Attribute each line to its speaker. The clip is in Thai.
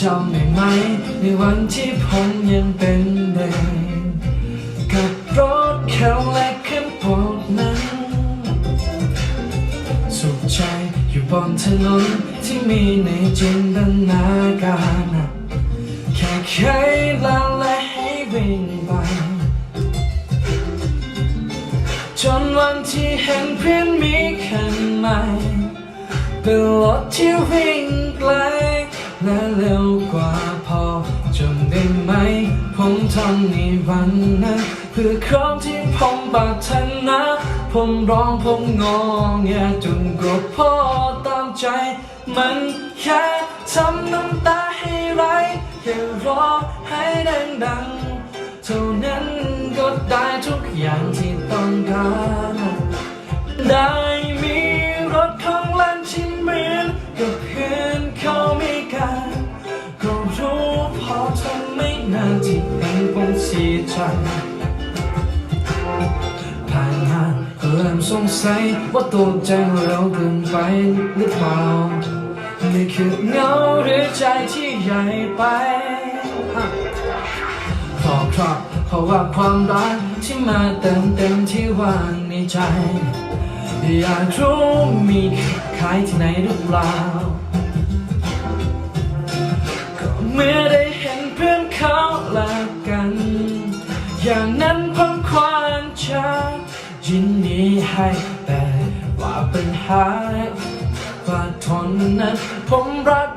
Speaker 1: จำได้ไหม ในวันที่ผมยังเป็นเด็กกับรถเขาและขึ้นปดนั้นสุขใจอยู่บนถนนที่มีในจินตนาการแค่เคยละและให้วิ่งไปจนวันที่เห็นเพื่อนมีคันใหม่เป็นรถที่วิ่งไกล และเร็วกว่าพอจำได้ไหม ผมทำในวันนั้นเพื่อของที่ผมปรารถนาผมร้องผมงองแงจนกบพ่อตามใจ มันแค่ทำน้ำตาให้ไหลแค่ร้องให้ดังๆเท่านั้นก็ได้ทุกอย่างที่ต้องการ นานที่เป็นผมเสียใจผ่านมาเริ่มสงสัยว่าตัวใจเราเกินไปหรือเปล่านี่คือเงาหรือใจที่ใหญ่ไปอะเพราะเพราะเพราะว่าความรักที่มาเติมเต็มที่ว่างในใจ อยากรู้มีขายที่ไหนหรือเปล่า อย่างนั้นผมควานจะยินดีให้แต่ว่าปัญหาว่าทนนั้นผมรัก